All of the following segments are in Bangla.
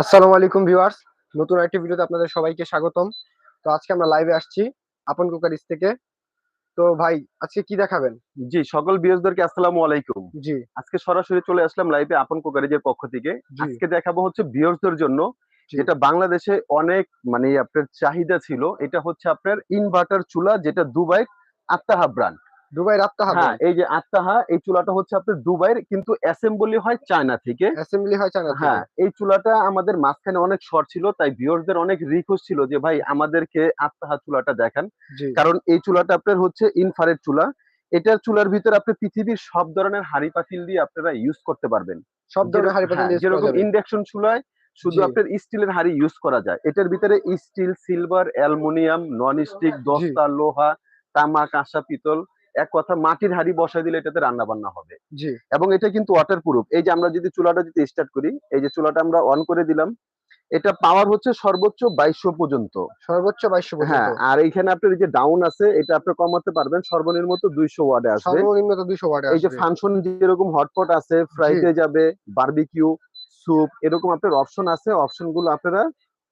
আসসালামু আলাইকুম ভিউয়ার্স নতুন একটি ভিডিওতে আপনাদের সবাইকে স্বাগতম। তো আজকে আমরা লাইভে আসছি আপন কুকারিস থেকে। তো ভাই আজকে কি দেখাবেন? জি সকল বিয়সদেরকে আসসালামু আলাইকুম। জি। আজকে সরাসরি চলে আসলাম লাইভে আপন কোকারেজের পক্ষ থেকে। আজকে দেখাবো হচ্ছে বিয়সদের জন্য যেটা বাংলাদেশে অনেক মানে আপনার চাহিদা ছিল এটা হচ্ছে আপনার ইনভার্টার চুলা যেটা দুবাই আত্মাহা ব্র্যান্ড দুবাই রাত্তা হবে হ্যাঁ এই যে আত্মাহা এই চুলাটা হচ্ছে আপনার দুবাইয়ের কিন্তু অ্যাসেম্বলি হয় চায়না থেকে। অ্যাসেম্বলি হয় চায়না হ্যাঁ এই চুলাটা আমাদের মাঝখানে অনেক শর্ট ছিল তাই ভিউয়ারদের অনেক রিকোয়েস্ট ছিল যে ভাই আমাদেরকে আত্মাহা চুলাটা দেখান। কারণ এই চুলাটা আপনার হচ্ছে ইনফারেট চুলা। এটার চুলার ভিতরে আপনি পৃথিবীর সব ধরনের হাড়ি পাতিল দিয়ে আপনারা ইউজ করতে পারবেন। সব ধরনের হাড়ি পাতিল হ্যাঁ, যেরকম ইন্ডাকশন চুলায় শুধু আপনার স্টিলের হাড়ি ইউজ করা যায়। এটার ভিতরে steel silver aluminium non stick দস্তা লোহা তামা কাঁসা পিতল এক কথা মাটির হাড়ি বসাই দিলে এটাতে রান্না বান্না হবে। জি। এবং এটা কিন্তু ওয়াটার প্রুফ এই যে আমরা যদি চুলাটা যদি স্টার্ট করি এই যে চুলাটা আমরা অন করে দিলাম এটা পাওয়ার হচ্ছে সর্বোচ্চ বাইশশো পর্যন্ত। সর্বোচ্চ বাইশশো হ্যাঁ আর এইখানে আপনার এই যে ডাউন আছে এটা আপনি কমাতে পারবেন সর্বনিম্ন তো দুইশো ওয়ার্ডে আসবে সর্বনিম্ন তো দুইশো ওয়াট এই যে ফাংশন যেরকম হটপট আছে ফ্রাইতে যাবে বারবিকিউ স্যুপ এরকম আপনার অপশন আছে। অপশনগুলো আপনারা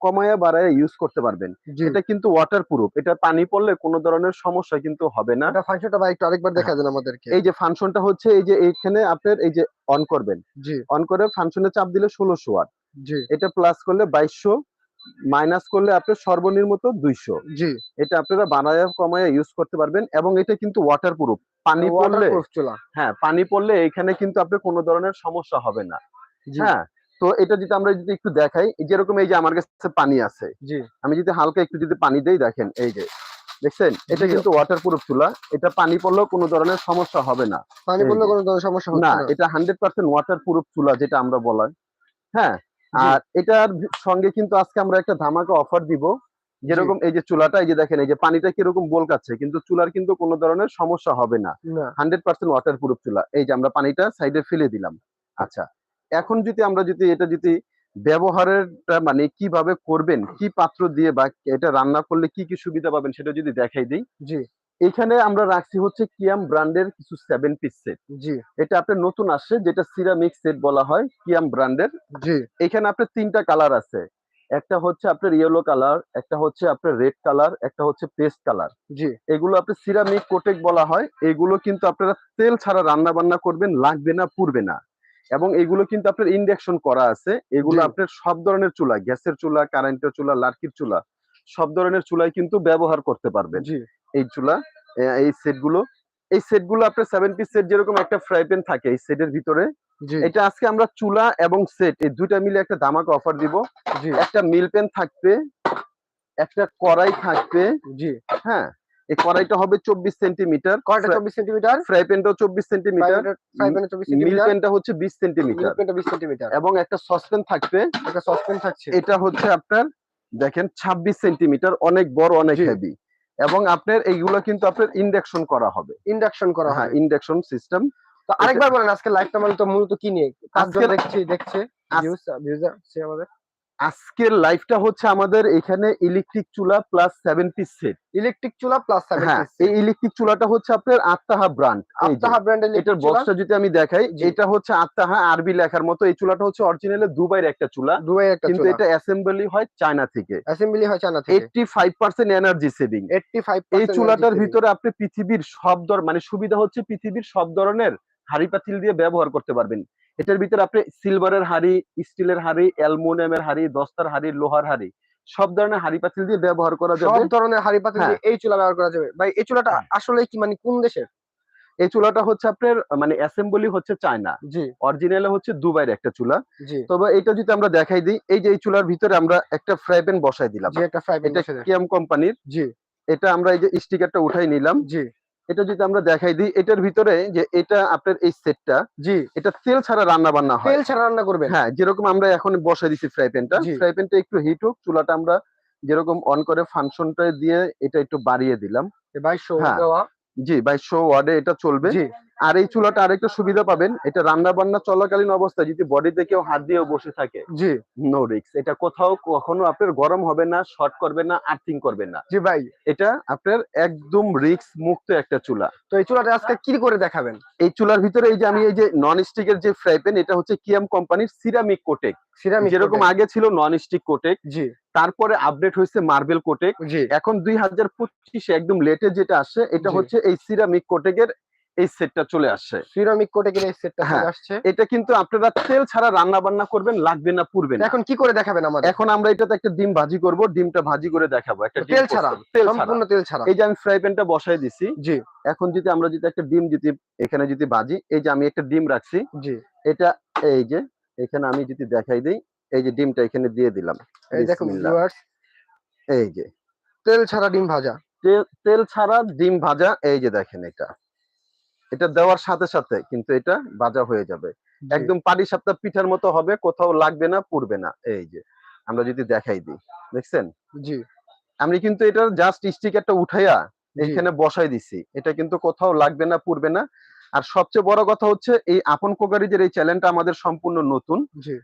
কমায়া বাড়ায় ইউজ করতে পারবেন। এটা কিন্তু ওয়াটার প্রুফ এটা পানি পড়লে কোনো ধরনের সমস্যা কিন্তু হবে না। এটা ফাংশনটা ভাই একটু আরেকবার দেখা দেন আমাদেরকে। এই যে ফাংশনটা হচ্ছে এই যে এইখানে আপনার এই যে অন করবেন। জি। অন করে ফাংশনে চাপ দিলে ষোলোশো ওয়াট জি। এটা প্লাস করলে বাইশশো মাইনাস করলে আপনার সর্বনিম্ন দুইশো। জি। এটা আপনারা বানায় কমায় ইউজ করতে পারবেন এবং এটা কিন্তু ওয়াটার প্রুফ পানি পড়লে হ্যাঁ পানি পড়লে এখানে কিন্তু আপনার কোনো ধরনের সমস্যা হবে না। হ্যাঁ তো এটা যদি আমরা যদি একটু দেখাই যেরকম এই যে আমার কাছে পানি আছে জি। আমি যদি হালকা একটু যদি পানি দেই দেখেন এই যে দেখছেন? এটা কিন্তু ওয়াটার প্রুফ চুলা এটা পানি পড়লেও কোনো ধরনের সমস্যা হবে না। পানি পড়লে কোনো ধরনের সমস্যা হচ্ছে না এটা হান্ড্রেড পার্সেন্ট ওয়াটার প্রুফ চুলা যেটা আমরা বলাই হ্যাঁ? আর এটার সঙ্গে কিন্তু আজকে আমরা একটা ধামাকা অফার দিব। যেরকম এই যে চুলাটা এই যে দেখেন এই যে পানিটা কীরকম বলকাচ্ছে কিন্তু চুলার কিন্তু কোনো ধরনের সমস্যা হবে না। না। হান্ড্রেড পার্সেন্ট ওয়াটার প্রুফ চুলা। এই যে আমরা পানিটা সাইডে ফেলে দিলাম। আচ্ছা এখন যদি আমরা যদি এটা যদি ব্যবহারেরটা মানে কীভাবে করবেন কি পাত্র দিয়ে বা এটা রান্না করলে কি কি সুবিধা পাবেন সেটা যদি দেখাই দিই। জি। এখানে আমরা রাখছি হচ্ছে কিয়াম ব্র্যান্ডের কিছু সেভেন পিস সেট জি। এটা আপনার নতুন আসছে যেটা সিরামিক সেট বলা হয় কিয়াম ব্র্যান্ডের। জি। এখানে আপনার তিনটা কালার আছে। একটা হচ্ছে আপনার ইয়েলো কালার একটা হচ্ছে আপনার রেড কালার একটা হচ্ছে পেস্ট কালার জি। এগুলো আপনার সিরামিক কোটেক বলা হয়। এগুলো কিন্তু আপনারা তেল ছাড়া রান্না বান্না করবেন লাগবে না পুড়বে না। এবং এগুলো কিন্তু আপনার ইন্ডাকশন করা আছে। এগুলো আপনার সব ধরনের চুলা গ্যাসের চুলা কারেন্টের চুলা লার্কির চুলা সব ধরনের চুলাই কিন্তু ব্যবহার করতে পারবেন। জি। এই চুলা এই সেটগুলো এই সেটগুলো আপনার সেভেন পিস সেট যেরকম একটা ফ্রাই প্যান থাকে এই সেটের ভিতরে এটা আজকে আমরা চুলা এবং সেট এই দুইটা মিলে একটা ধামাকা অফার দিব। একটা মিল প্যান থাকবে একটা কড়াই থাকবে জি। হ্যাঁ এই কড়াইটা হবে চব্বিশ সেন্টিমিটার। কয়টা চব্বিশ সেন্টিমিটার। ফ্রাই প্যানটাও চব্বিশ সেন্টিমিটার। ফ্রাই প্যানে চব্বিশ মিল প্যানটা হচ্ছে বিশ সেন্টিমিটার। প্যানটা বিশ সেন্টিমিটার। এবং একটা সসপ্যান থাকবে। একটা সসপ্যান থাকছে। এটা হচ্ছে আপনার দেখেন ছাব্বিশ সেন্টিমিটার অনেক বড় অনেক হেভি এবং আপনার এইগুলো কিন্তু আপনার ইন্ডাকশন করা হবে। ইন্ডাকশন করা হ্যাঁ ইন্ডাকশন সিস্টেম তো আরেকবার বলেন আজকে লাইভটা মানে তো মূলত কি নিয়ে? আজকের- দেখছি দেখছে ভিউজ ভিউজার সে আমাদের আজকের লাইফটা হচ্ছে আমাদের এখানে ইলেকট্রিক চুলা plus seven piece set electric চুলা প্লাস সেভেন হ্যাঁ এই ইলেকট্রিক চুলাটা হচ্ছে আপনার আত্মাহা ব্র্যান্ড আফতাহা ব্র্যান্ডের এটার বক্সটা যদি আমি দেখাই। এটা হচ্ছে আত্মাহা আরবি লেখার মতো। এই চুলাটা হচ্ছে অরিজিনালি দুবাইয়ের একটা চুলা। দুবাই একটা কিন্তু এটা অ্যাসেম্বলি হয় চায়না থেকে। অ্যাসেম্বলি হয় চায়না থেকে। Eighty five percent energy saving 85% এই চুলাটার ভিতরে আপনি পৃথিবীর সব ধর মানে সুবিধা হচ্ছে পৃথিবীর সব ধরনের হাড়ি পাতিল দিয়ে ব্যবহার করতে পারবেন। এটার ভিতরে আপনি সিলভারের হাড়ি স্টিলের হাড়ি অ্যালমোনিয়ামের হাড়ি দস্তার হাড়ি লোহার হাড়ি সব ধরনের হাড়ি পাতিল দিয়ে ব্যবহার করা যাবে। সব ধরনের হাড়ি পাতিল হ্যাঁ। দিয়ে এই চুলা ব্যবহার করা যাবে। ভাই এই চুলাটা হ্যাঁ। আসলে কি মানে কোন দেশের? এই চুলাটা হচ্ছে আপনার মানে অ্যাসেম্বলি হচ্ছে চায়না। জি। অরিজিনাল হচ্ছে দুবাইয়ের একটা চুলা। জি। তবে এটা যদি আমরা দেখাই দিই এই যে এই চুলার ভিতরে আমরা একটা ফ্রাই প্যান বসাই দিলাম। জি একটা ফ্রাই এটা কিয়াম কোম্পানির জি। এটা আমরা এই যে স্টিকারটা উঠাই নিলাম। জি। এটা যদি আমরা দেখাই দিই এটার ভিতরে যে এটা আপনার এই সেটটা জি। এটা তেল ছাড়া রান্না বান্না হয়। তেল ছাড়া রান্না করবে হ্যাঁ যেরকম আমরা এখন বসাই দিছি ফ্রাই প্যানটা। ফ্রাই প্যানটা একটু হিট হোক চুলাটা আমরা যেরকম অন করে ফাংশনটা দিয়ে এটা একটু বাড়িয়ে দিলাম। বাইশশো শো দেওয়া। জি বাইশশো ওয়ার্ডে এটা চলবে। জি। আর এই চুলাটা আরেকটা সুবিধা পাবেন। এটা রান্না বান্না চলাকালীন অবস্থায় যদি বডিতে কেউ হাত দিয়েও বসে থাকে জি। নো রিক্স এটা কোথাও কখনো আপনার গরম হবে না শর্ট করবে না আর্থিং করবে না। জি ভাই। এটা আপনার একদম রিক্স মুক্ত একটা চুলা। তো এই চুলাটা আজকে কি করে দেখাবেন? এই চুলার ভিতরে এই যে আমি এই যে নন স্টিকের যে ফ্রাই প্যান এটা হচ্ছে কিয়াম কোম্পানির সিরামিক কোটেক সিরামিক যেরকম আগে ছিল নন স্টিক কোটেক জি। তারপরে আপডেট হয়েছে মার্বেল কোটেক এখন দুই হাজার পঁচিশে একদম লেটে যেটা আসে এটা হচ্ছে এই সিরামিক কোটেকের এই সেটটা চলে আসছে। সিরামিক কোটে কিনে এই সেটটা হ্যাঁ। চলে আসছে? এটা কিন্তু আপনারা তেল ছাড়া রান্না বান্না করবেন লাগবে না পুড়বে না। এখন কি করে দেখাবেন আমাদের? এখন আমরা এটাতে একটা ডিম ভাজি করব ডিমটা ভাজি করে দেখাবো একটা তেল ছাড়া? তেল সম্পূর্ণ তেল ছাড়া। এই যে আমি ফ্রাই প্যানটা বসাই দিছি। জি। এখন যদি আমরা যদি একটা ডিম যদি এখানে যদি ভাজি এই যে আমি একটা ডিম রাখছি জি। এটা এই যে এখানে আমি যদি দেখাই দিই এই যে ডিমটা এখানে দিয়ে দিলাম। এই দেখুন ভিউয়ার্স এই যে। তেল ছাড়া ডিম ভাজা। তেল ছাড়া ডিম ভাজা এই যে দেখেন এটা। এটা দেওয়ার সাথে সাথে কিন্তু এটা ভাজা হয়ে যাবে। একদম পাটি সাপটা পিঠার মতো হবে কোথাও লাগবে না পুড়বে না এই যে। আমরা যদি দেখাই দিই দেখছেন? জি। আমি কিন্তু এটা জাস্ট স্টিকারটা উঠাইয়া এখানে বসাই দিছি। এটা কিন্তু কোথাও লাগবে না পুড়বে না। আর সবচেয়ে বড় কথা হচ্ছে এই আপন কোকারিজের এই চ্যানেলটা আমাদের সম্পূর্ণ নতুন।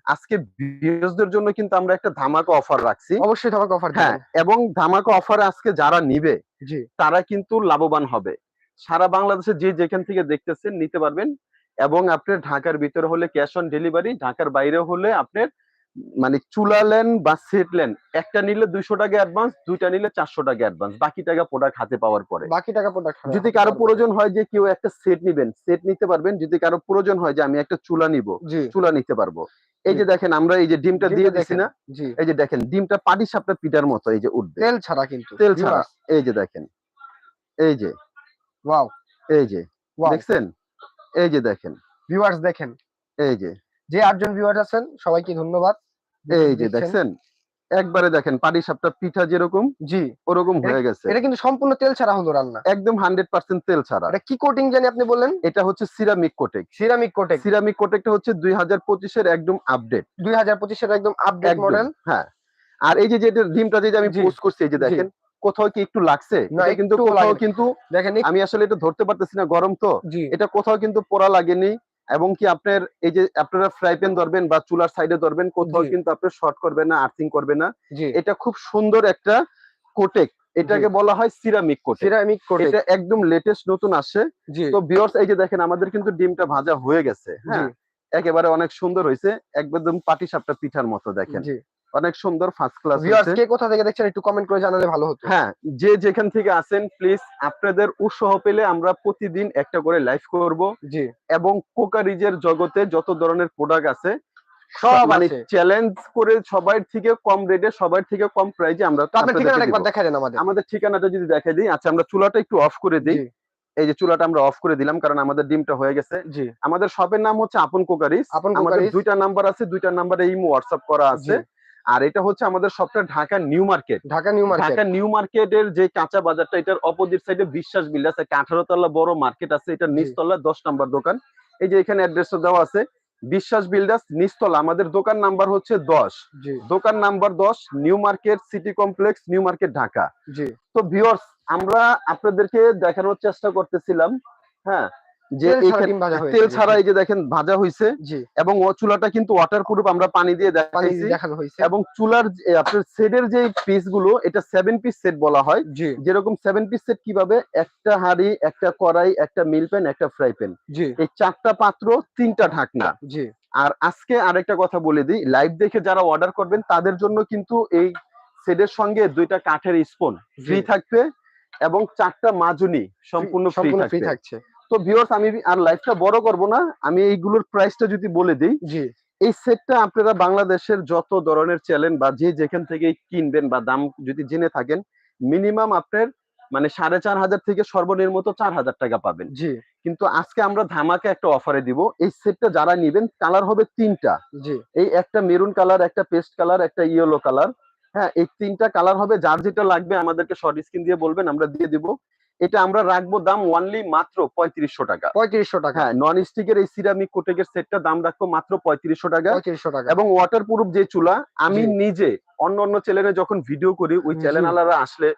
আজকে ভিউয়ার্সদের জন্য কিন্তু আমরা একটা ধামাকা অফার রাখছি। অবশ্যই তোমাকে অফার হ্যাঁ এবং ধামাকা অফার আজকে যারা নিবে তারা কিন্তু লাভবান হবে। সারা বাংলাদেশে যে যেখান থেকে দেখতেছেন নিতে পারবেন এবং আপনার ঢাকার ভিতরে হলে ক্যাশ অন ডেলিভারি ঢাকার বাইরে হলে আপনার মানে চুলা লেন বা সেট লেন একটা নিলে দুইশো টাকা অ্যাডভান্স দুইটা নিলে চারশো টাকা অ্যাডভান্স বাকি টাকা প্রোডাক্ট হাতে পাওয়ার পরে। বাকি টাকা প্রোডাক্ট যদি কারও প্রয়োজন হয় যে কেউ একটা সেট নিবেন সেট নিতে পারবেন। যদি কারও প্রয়োজন হয় যে আমি একটা চুলা নিব চুলা নিতে পারব। এই যে দেখেন আমরা এই যে ডিমটা দিয়ে দিছি না এই যে দেখেন ডিমটা পাটি সাপটা পিটার মতো এই যে উঠবে। তেল ছাড়া কিন্তু। তেল ছাড়া। এই যে দেখেন এই যে ওয়াও এই যে দেখছেন? এই যে দেখেন। ভিউয়ার্স দেখেন। এই যে। যে আটজন ভিউয়ার্স আছেন সবাইকে ধন্যবাদ। এই যে দেখছেন? একবারে দেখেন পাটি সাপটা পিঠা যেরকম জি। ওরকম হয়ে গেছে। এটা কিন্তু সম্পূর্ণ তেল ছাড়া হলো রান্না। একদম হান্ড্রেড পার্সেন্ট তেল ছাড়া। এটা কি কোটিং জানি আপনি বললেন? এটা হচ্ছে সিরামিক কোটেক সিরামিক কোটেক সিরামিক কোটেকটা হচ্ছে দুই হাজার পঁচিশের একদম আপডেট দুই হাজার পঁচিশের একদম আপডেট মডেল হ্যাঁ। আর এই যে ডিমটা যে আমি। পোস্ট করছি এই যে দেখেন কোথাও কি একটু লাগছে? না, কিন্তু কোথাও কিন্তু দেখেন আমি আসলে এটা ধরতে পারতেছি না গরম তো। এটা কোথাও কিন্তু পোড়া লাগেনি এবং কি আপনার এই যে আপনারা ফ্রাই প্যান ধরবেন বা চুলার সাইডে ধরবেন কোথাও কিন্তু আপনার শর্ট করবে না আর্থিং করবে না। এটা খুব সুন্দর একটা কোটেক এটাকে বলা হয় সিরামিক কোটেক সিরামিক কোটেক এটা একদম লেটেস্ট নতুন আসে তো ভিউয়ার্স এই যে দেখেন আমাদের কিন্তু ডিমটা ভাজা হয়ে গেছে হ্যাঁ? একেবারে অনেক সুন্দর হয়েছে একদম পাটি সাপটা পিঠার মতো দেখেন। জি। অনেক সুন্দর ফার্স্ট ক্লাস ভিউয়ার্স কে কোথা থেকে দেখছেন একটু কমেন্ট করে জানালে ভালো হতো। হ্যাঁ যে যেখান থেকে আছেন প্লিজ আপনাদের উৎসাহ পেলে আমরা প্রতিদিন একটা করে লাইভ করব। জি। এবং কোকারিজের জগতে যত ধরনের প্রোডাক্ট আছে সব মানে আছে। চ্যালেঞ্জ করে সবার থেকে কম রেটে সবার থেকে কম প্রাইজে আমরা ঠিকানাটা আপনাদেরকে একবার দিব। দেখা দেন আমাদের। আমাদের ঠিকানাটা যদি দেখে দিই আচ্ছা আমরা চুলাটা একটু অফ করে দিই। এই যে চুলাটা আমরা অফ করে দিলাম কারণ আমাদের ডিমটা হয়ে গেছে। জি। আমাদের শপের নাম হচ্ছে আপন কোকারিস আপন আমাদের দুইটা নাম্বার আছে দুইটা নাম্বারে ইমো হোয়াটসঅ্যাপ করা আছে। আর এটা হচ্ছে আমাদের সবটা Dhaka new market. Dhaka new market. Dhaka new মার্কেটের যে কাঁচা বাজারটা এটার অপোজিট সাইডে বিশ্বাস বিল্ডার্স একটা আঠারো তলা বড় মার্কেট আছে এটা নিচতলা দশ নাম্বার দোকান। এই যে এখানে অ্যাড্রেসটা দেওয়া আছে বিশ্বাস বিল্ডার্স নিচতলা আমাদের দোকান নাম্বার হচ্ছে দশ। দোকান নাম্বার দশ new market city complex new market Dhaka. তো ভিউয়ার্স আমরা আপনাদেরকে দেখানোর চেষ্টা করতেছিলাম হ্যাঁ যে তেল ছাড়া এই যে দেখেন ভাজা হয়েছে এবং ও চুলাটা কিন্তু ওয়াটার প্রুফ আমরা পানি দিয়ে দেখাইছি দেখানো হয়েছে। এবং চুলার আপনার সেটের যে পিসগুলো এটা সেভেন পিস সেট বলা হয়। যেরকম সেভেন পিস সেট কীভাবে? একটা হাঁড়ি একটা কড়াই একটা মিল প্যান একটা ফ্রাই প্যান এই চারটা পাত্র তিনটা ঢাকনা। আর আজকে আরেকটা কথা বলে দিই লাইভ দেখে যারা অর্ডার করবেন তাদের জন্য কিন্তু এই সেটের সঙ্গে দুইটা কাঠের স্পুন ফ্রি। থাকবে এবং চারটা মাজুনি সম্পূর্ণ ফ্রি থাকছে। তো ভিউয়ার্স আমি আর লাইভটা বড় করব না। আমি এইগুলোর প্রাইসটা যদি বলে দিই জি। এই সেটটা আপনারা বাংলাদেশের যত ধরনের চ্যানেল বা যে যেখান থেকে কিনবেন বা দাম যদি জেনে থাকেন মিনিমাম আপনার মানে সাড়ে চার হাজার থেকে সর্বনিম্ন তো চার হাজার টাকা পাবেন। জি। কিন্তু আজকে আমরা ধামাকে একটা অফারে দিব। এই সেটটা যারা নিবেন কালার হবে তিনটা। জি। এই একটা মেরুন কালার একটা পেস্ট কালার একটা ইয়েলো কালার হ্যাঁ এই তিনটা কালার হবে যার যেটা লাগবে আমাদেরকে শর্ট স্ক্রিন দিয়ে বলবেন আমরা দিয়ে দিব। এটা আমরা রাখব দাম ওয়ানলি মাত্র পঁয়ত্রিশশো টাকা। পঁয়ত্রিশশো টাকা। হ্যাঁ নন স্টিকের এই সিরামিক কোটেকের সেটটা দাম রাখব মাত্র পঁয়ত্রিশশো টাকা। পঁয়ত্রিশশো টাকা। এবং ওয়াটার প্রুফ যে চুলা আমি নিজে অন্য অন্য চ্যানেলে যখন ভিডিও করি ওই। চ্যানেল আলারা আসলে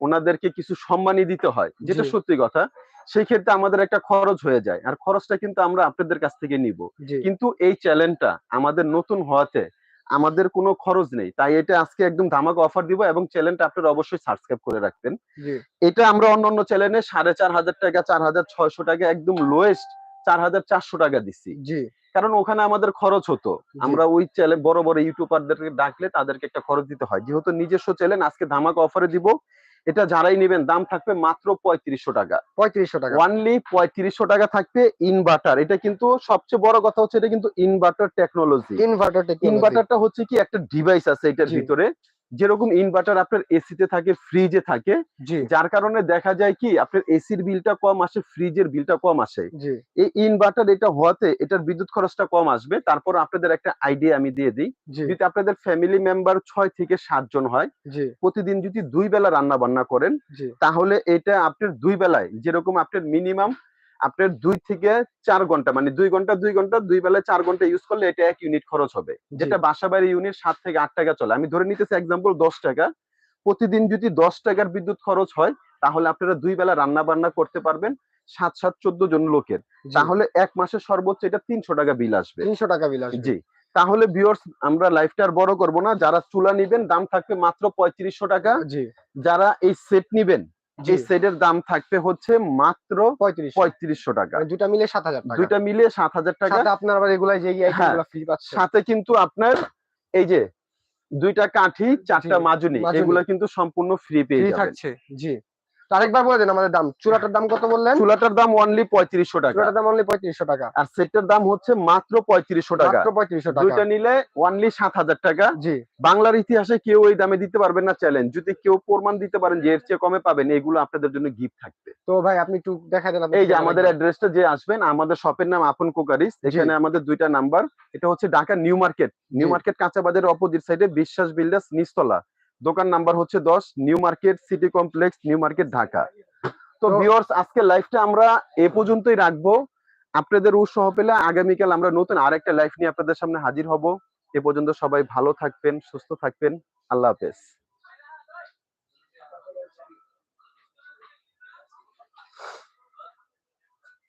ওনাদেরকে কিছু সম্মানই দিতে হয় যেটা সত্যি কথা। সেই ক্ষেত্রে আমাদের একটা খরচ হয়ে যায় আর খরচটা কিন্তু আমরা আপনাদের কাছ থেকে নিব। কিন্তু এই চ্যানেলটা আমাদের নতুন হওয়াতে আমাদের কোনো খরচ নেই। তাই এটা আজকে একদম ধামাকা অফার দিব এবং চ্যানেলটা আপনারা অবশ্যই সাবস্ক্রাইব করে রাখবেন। এটা আমরা অন্যান্য চ্যানেলে সাড়ে চার হাজার টাকা চার হাজার ছয়শো টাকা একদম লোয়েস্ট চার হাজার চারশো টাকা দিচ্ছি কারণ ওখানে আমাদের খরচ হতো। আমরা ওই চ্যানেল বড় বড় ইউটিউবারদেরকে ডাকলে তাদেরকে একটা খরচ দিতে হয়। যেহেতু নিজস্ব চ্যানেল আজকে ধামাকা অফারে দিব। এটা যারাই নেবেন দাম থাকবে মাত্র পঁয়ত্রিশশো টাকা। পঁয়ত্রিশশো টাকা। ওয়ানলি পঁয়ত্রিশশো টাকা থাকবে ইনভার্টার এটা কিন্তু সবচেয়ে বড় কথা হচ্ছে এটা কিন্তু ইনভার্টার টেকনোলজি ইনভার্টার ইনভার্টারটা হচ্ছে কি একটা ডিভাইস আছে এটার ভিতরে। যেরকম ইনভার্টার আপনার এসিতে থাকে ফ্রিজে থাকে যার কারণে দেখা যায় কি আপনার এসির বিলটা কম আসে ফ্রিজের বিলটা কম আসে। এই ইনভার্টার এটা হওয়াতে এটার বিদ্যুৎ খরচটা কম আসবে তারপর আপনাদের একটা আইডিয়া আমি দিয়ে দিই। যদি আপনাদের ফ্যামিলি মেম্বার ছয় থেকে সাত জন হয় প্রতিদিন যদি দুই বেলা রান্না বান্না করেন তাহলে এটা আপনার দুই বেলায় যেরকম আপনার মিনিমাম আপনার দুই থেকে চার ঘণ্টা মানে দুই ঘণ্টা দুই ঘণ্টা দুই বেলায় চার ঘণ্টা ইউজ করলে এটা এক ইউনিট খরচ হবে। যেটা বাসা বাড়ি ইউনিট সাত থেকে আট টাকা চলে। আমি ধরে নিতেছি এক্সাম্পল দশ টাকা। প্রতিদিন যদি দশ টাকার বিদ্যুৎ খরচ হয় তাহলে আপনারা দুই বেলা রান্না বান্না করতে পারবেন সাত সাত চোদ্দ জন লোকের। তাহলে এক মাসে সর্বোচ্চ এটা তিনশো টাকা বিল আসবে। তিনশো টাকা বিল আসবে। জি। তাহলে ভিউয়ার্স আমরা লাইফটা আর বড় করব না। যারা চুলা নিবেন দাম থাকবে মাত্র পঁয়ত্রিশশো টাকা। যারা এই সেট নিবেন এই সেটের দাম থাকবে হচ্ছে মাত্র পঁয়ত্রিশ পঁয়ত্রিশশো টাকা। মানে দুটা মিলে সাত হাজার দুটা মিলে সাত হাজার টাকা। আপনার আবার এগুলা যে হ্যাঁ। ফ্রি সাথে কিন্তু আপনার এই যে দুইটা কাঠি চারটা মাজুনি এগুলা কিন্তু সম্পূর্ণ ফ্রি পেয়ে যাচ্ছে জি। আরেকবার বলে দেন আমাদের দাম। চূড়াটার দাম কত বললেন? চুলাটার দাম অনলি পঁয়ত্রিশশো টাকা। চূড়াটার দাম অনলি পঁয়ত্রিশশো টাকা। আর সেটটার দাম হচ্ছে মাত্র পঁয়ত্রিশশো টাকা। মাত্র পঁয়ত্রিশশো টাকা। দুইটা নিলে অনলি সাত হাজার টাকা। জি। বাংলার ইতিহাসে কেউ এই দামে দিতে পারবেন না চ্যালেঞ্জ যদি কেউ প্রমাণ দিতে পারেন যে এর চেয়ে কমে পাবেন এগুলো আপনাদের জন্য গিফট থাকবে। তো ভাই আপনি একটু দেখা দেন এই যে আমাদের। অ্যাড্রেসটা যে আসবেন আমাদের শপের নাম আপন কোকারিস। এখানে আমাদের দুইটা নাম্বার এটা হচ্ছে Dhaka new market. New market কাঁচা বাজারের অপোজিট সাইডে বিশ্বাস বিল্ডার্স নিচতলা। দোকান নাম্বার হচ্ছে দশ new market city complex new market Dhaka. তো ভিওর্স ভিউয়ার্স আজকে লাইফটা আমরা এ পর্যন্তই রাখব। আপনাদের উৎসাহ পেলে আগামীকাল আমরা নতুন আরেকটা লাইফ নিয়ে আপনাদের সামনে হাজির হব। এ পর্যন্ত সবাই ভালো থাকবেন সুস্থ থাকবেন। আল্লাহ হাফেজ।